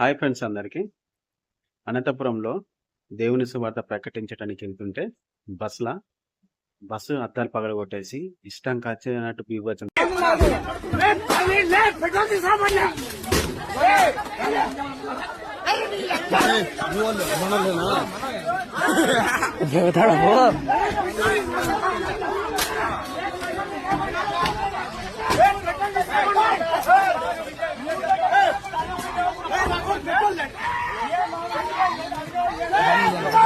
Hi friends అందరికీ అనంతపురంలో దేవుని సువార్త ప్రకటించడానికి వెళ్తుంటే బస్సుల బస్సు అద్దాలు పగలగొట్టేసి ఇష్టం వచ్చినట్టు బీభత్సం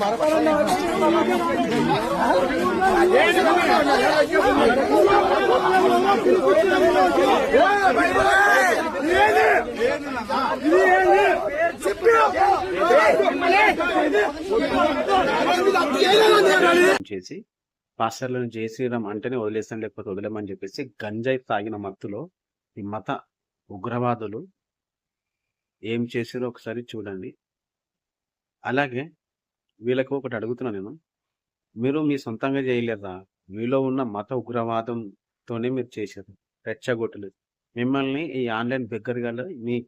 মারা చేసి పాస్టర్లను జయ శ్రీరామ్ అంటేనే వదిలేస్తాను లేకపోతే వదిలేమని చెప్పేసి గంజాయి తాగిన మత్తులో ఈ మత ఉగ్రవాదులు ఏం చేసారో ఒకసారి చూడండి. అలాగే వీళ్ళకు ఒకటి అడుగుతున్నా నేను. మీరు మీ సొంతంగా చేయలేదా? మీలో ఉన్న మత ఉగ్రవాదంతోనే మీరు చేశారు. రెచ్చగొట్టలేదు. మిమ్మల్ని ఈ ఆన్లైన్ బిగ్గరగా మీ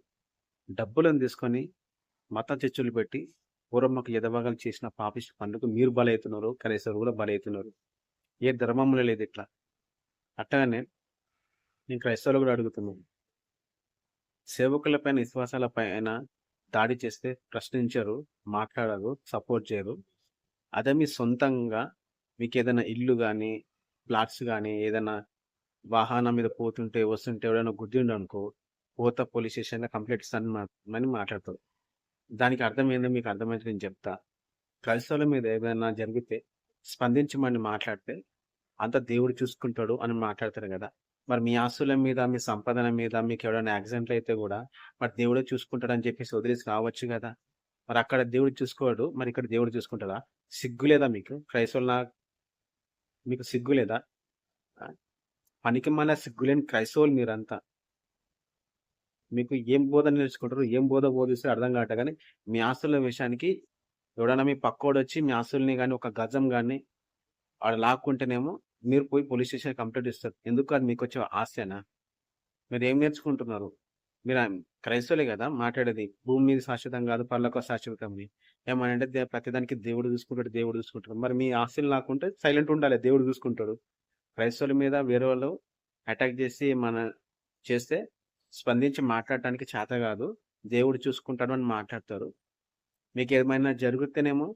డబ్బులను తీసుకొని మత చర్చలు పెట్టి పూర్వమ్మకు ఎదవగలు చేసిన పాపిష్ పనులకు మీరు బలవుతున్నారు కనీసం కూడా బలవుతున్నారు ఏ ధర్మంలో లేదు ఇట్లా. అట్టగానే నేను క్రైస్తవులు కూడా అడుగుతున్నాను. సేవకులపైన విశ్వాసాల పైన దాడి చేస్తే ప్రశ్నించరు మాట్లాడరు సపోర్ట్ చేయరు. అదే మీ సొంతంగా మీకు ఏదైనా ఇల్లు కానీ ప్లాట్స్ కానీ ఏదైనా వాహనం మీద పోతుంటే వస్తుంటే ఎవడైనా గుద్దిండు అనుకో పోత పోలీస్ స్టేషన్లో కంప్లైంట్ ఇస్తాను అని మాట్లాడతారు. దానికి అర్థం ఏందో మీకు అర్థమైతే నేను చెప్తా. క్రైస్తవుల మీద ఏదైనా జరిగితే స్పందించమని మాట్లాడితే అంత దేవుడు చూసుకుంటాడు అని మాట్లాడతారు కదా. మరి మీ ఆస్తుల మీద మీ సంపాదన మీద మీకు ఎవరైనా యాక్సిడెంట్లు అయితే కూడా మరి దేవుడే చూసుకుంటాడు అని చెప్పేసి వదిలేసి రావచ్చు కదా. మరి అక్కడ దేవుడు చూసుకోడు మరి ఇక్కడ దేవుడు చూసుకుంటాడా? సిగ్గు లేదా మీకు? క్రైస్తవుల మీకు సిగ్గు లేదా? పనికి మన సిగ్గులేని క్రైస్తవులు మీరంతా. మీకు ఏం బోధ నేర్చుకుంటారు ఏం బోధ బోధిస్తే అర్థం కావట కానీ మీ ఆస్తుల విషయానికి ఎవడైనా మీ పక్కోడు వచ్చి మీ ఆస్తుల్ని కానీ ఒక గజం కానీ ఆడ లాక్కుంటేనేమో మీరు పోయి పోలీస్ స్టేషన్ కంప్లైంట్ ఇస్తారు. ఎందుకు అది మీకు వచ్చే ఆస్తేనా మీరు ఏం నేర్చుకుంటున్నారు? మీరు క్రైస్తవులే కదా మాట్లాడేది. భూమి మీద శాశ్వతం కాదు పర్లకు శాశ్వతం ఏమనంటే దే- ప్రతిదానికి దేవుడు చూసుకుంటాడు దేవుడు చూసుకుంటాడు. మరి మీ ఆస్తులు లాక్కుంటే సైలెంట్ ఉండాలి దేవుడు చూసుకుంటాడు. క్రైస్తవుల మీద వేరే వాళ్ళు అటాక్ చేసి మన చేస్తే స్పందించి మాట్లాడటానికి చేత కాదు. దేవుడు చూసుకుంటాడు అని మాట్లాడతారు. మీకు ఏమైనా జరుగుతేనేమో